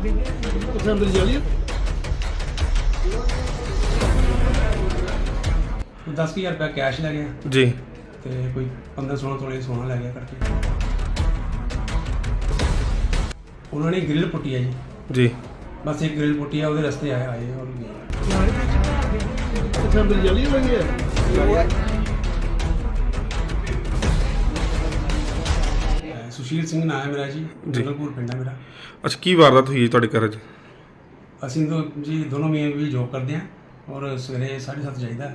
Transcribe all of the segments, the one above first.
ਅੰਦਰ ਜਾ ਲਈਏ ਕੋਈ 10000 ਰੁਪਏ ਕੈਸ਼ ਲੈ ਗਿਆ? ਜੀ। ਤੇ ਕੋਈ 15 16 ਤੋਲੇ ਸੋਨਾ ਲੈ ਗਿਆ ਕਰਕੇ। ਉਹਨਾਂ ਨੇ ਗ੍ਰਿਲ ਪੁੱਟੀ ਹੈ ਜੀ। ਜੀ। ਬਸ ਇੱਕ ਗ੍ਰਿਲ ਪੁੱਟੀ ਹੈ ਉਹਦੇ ਰਸਤੇ ਆਏ ਆਏ ਔਰ ਗਏ ਉੱਥੇ ਅੰਦਰ ਜਾ ਲਈਏ ਲੰਗੇ ਸੁਸ਼ੀਲ ਸਿੰਘ ਨਾਮ ਹੈ ਮੇਰਾ ਜੀ ਜੰਗਲਪੁਰ ਪਿੰਡ ਹੈ ਮੇਰਾ। ਅੱਛਾ ਕੀ ਵਾਰਦਾਤ ਹੋਈ ਹੈ ਤੁਹਾਡੇ ਘਰ 'ਚ ਅਸੀਂ ਦੋ ਜੀ ਦੋਨੋਂ ਮੀਆਂ ਵੀ ਜੋਬ ਕਰਦੇ ਹਾਂ ਔਰ ਸਵੇਰੇ 7:30 ਜਾਈਦਾ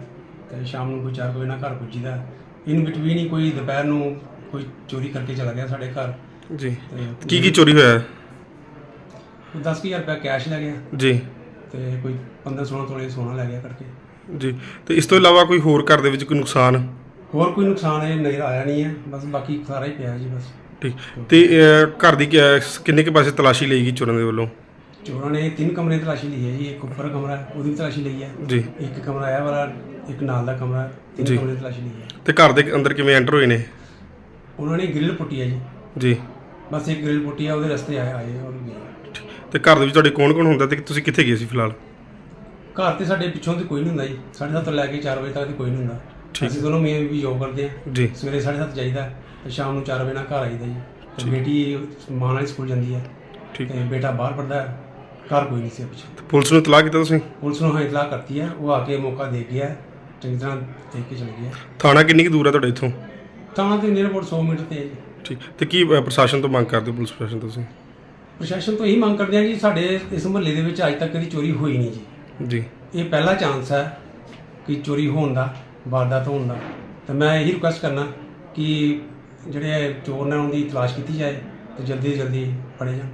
ਤੇ ਸ਼ਾਮ ਨੂੰ ਕੋਈ 4 ਵਜੇ ਨਾਲ ਘਰ ਪੁੱਜੀਦਾ। ਇਨ ਬਿਟਵੀਨ ਹੀ ਕੋਈ ਦੁਪਹਿਰ ਨੂੰ ਕੋਈ ਚੋਰੀ ਕਰਕੇ ਚਲਾ ਗਿਆ ਸਾਡੇ ਘਰ। ਜੀ। ਤੇ ਕੀ ਕੀ ਚੋਰੀ ਹੋਇਆ? ਹੈ? ਕੋਈ 10000 ਰੁਪਏ ਕੈਸ਼ ਲੈ ਗਿਆ। ਜੀ। ਤੇ ਕੋਈ 15 16 ਤੋਲੇ ਸੋਨਾ ਲੈ ਗਿਆ ਕਰਕੇ। ਜੀ। ਤੇ ਇਸ ਤੋਂ ਇਲਾਵਾ ਕੋਈ ਹੋਰ ਘਰ ਦੇ ਵਿੱਚ ਕੋਈ ਨੁਕਸਾਨ? ਹੋਰ ਕੋਈ ਨੁਕਸਾਨ ਇਹ ਨਜ਼ਰ ਆਇਆ ਨਹੀਂ ਹੈ। ਬਸ ਬਾਕੀ ਸਾਰਾ ਹੀ ਪਿਆ ਜੀ ਬਸ। ਠੀਕ। ਤੇ ਅਹ, ਘਰ ਦੀ ਕਿ- ਕਿੰਨੇ ਕੇ ਪਾਸੇ ਤਲਾਸ਼ੀ ਲਈ ਗਈ ਚੋਰਾਂ ਦੇ ਵੱਲੋਂ? ਚੋਰਾਂ ਨੇ ਤਿੰਨ ਕਮਰੇ ਤਲਾਸ਼ੀ ਲਈ ਹੈ ਜੀ ਇੱਕ ਉੱਪਰ ਕਮਰਾ ਹੈ, ਉਹਦੀ ਵੀ ਤਲਾਸ਼ੀ ਲਈ ਹੈ। ਜੀ। ਇੱਕ ਕਮਰਾ ਇਹ ਵਾਲਾ ਇੱਕ ਨਾਲ ਦਾ ਕਮਰਾ ਤਿੰਨ। ਕਮਰੇ ਤਲਾਸ਼ੀ ਲਈ ਹੈ। ਤੇ ਘਰ ਦੇ ਅੰਦਰ ਕਿਵੇਂ ਐਂਟਰ ਹੋਏ ਨੇ? ਉਹਨਾਂ ਨੇ ਗ੍ਰਿਲ ਪੁੱਟੀ ਹੈ ਜੀ। ਜੀ। ਬਸ ਇੱਕ ਗ੍ਰਿਲ ਪੁੱਟੀ ਹੈ ਉਹਦੇ ਰਸਤੇ ਆਏ ਆਏ ਔਰ ਗਏ। ਤੇ ਘਰ ਦੇ ਵਿੱਚ ਤੁਹਾਡੇ ਕੌਣ ਕੌਣ ਹੁੰਦਾ ਤੇ ਤੁਸੀਂ ਕਿੱਥੇ ਗਏ ਸੀ ਫਿਲਹਾਲ? ਘਰ ਤੇ ਸਾਡੇ ਪਿੱਛੋਂ ਤੇ ਕੋਈ ਨਹੀਂ ਹੁੰਦਾ ਜੀ। 7:30 ਤੋਂ ਲੈ ਕੇ 4 ਵਜੇ ਤੱਕ ਤੇ ਕੋਈ ਨਹੀਂ ਹੁੰਦਾ। ਠੀਕ। ਅਸੀਂ ਦੋਨੋਂ ਮੀਆਂ ਵੀ ਜੋਬ ਕਰਦੇ ਹਾਂ। ਜੀ। ਸਵੇਰੇ 7:30 ਜਾਈਦਾ ਤੇ ਸ਼ਾਮ ਨੂੰ 4 ਵਜੇ ਨਾਲ ਘਰ ਆਈਦਾ ਜੀ। ਤੇ ਬੇਟੀ ਮਾਂ ਨਾਲ ਸਕੂਲ ਜਾਂਦੀ ਹੈ। ਠੀਕ। ਤੇ ਬੇਟਾ ਬਾਹਰ ਪੜਦਾ ਹੈ। ਘਰ ਕੋਈ ਨਹੀਂ ਸੀ ਪਿੱਛੇ ਤੇ ਪੁਲਿਸ ਨੂੰ ਇਤਲਾਹ ਕੀਤਾ ਤੁਸੀਂ? ਪੁਲਿਸ ਨੂੰ ਹਾਂ ਇਤਲਾਹ ਕਰਤੀ ਹੈ। ਉਹ ਆ ਕੇ ਮੌਕਾ ਦੇ ਗਿਆ ਚੰਗੀ ਤਰ੍ਹਾਂ ਦੇਖ ਕੇ ਚਲੇ ਗਿਆ ਥਾਣਾ ਕਿੰਨੀ ਕੁ ਦੂਰ ਹੈ ਤੁਹਾਡੇ ਇੱਥੋਂ? ਤਾਂ ਤੇ ਨਿਰਪੋਰਟ 100 ਮੀਟਰ ਤੇ ਹੈ ਜੀ। ਠੀਕ। ਤੇ ਕੀ ਪ੍ਰਸ਼ਾਸਨ ਤੋਂ ਮੰਗ ਕਰਦੇ ਹੋ ਪੁਲਿਸ ਪ੍ਰਸ਼ਾਸਨ ਤੋਂ ਤੁਸੀਂ? ਪ੍ਰਸ਼ਾਸਨ ਤੋਂ ਇਹੀ ਮੰਗ ਕਰਦੇ ਹਾਂ ਜੀ ਸਾਡੇ ਇਸ ਮੁਹੱਲੇ ਦੇ ਵਿੱਚ ਅੱਜ ਤੱਕ ਕਦੀ ਚੋਰੀ ਹੋਈ ਨਹੀਂ ਜੀ। ਜੀ। ਇਹ ਪਹਿਲਾ ਚਾਂਸ ਹੈ ਕਿ ਚੋਰੀ ਹੋਣ ਦਾ। ਵਾਰਦਾਤ ਹੋਣ ਦਾ ਤੇ ਮੈਂ ਇਹੀ ਰਿਕੁਐਸਟ ਕਰਨਾ ਕਿ ਜਿਹੜੇ ਚੋਰ ਨੇ ਉਹਨਾਂ ਦੀ ਤਲਾਸ਼ ਕੀਤੀ ਜਾਏ ਤੇ ਜਲਦੀ ਤੋਂ ਜਲਦੀ ਫੜੇ ਜਾਣ।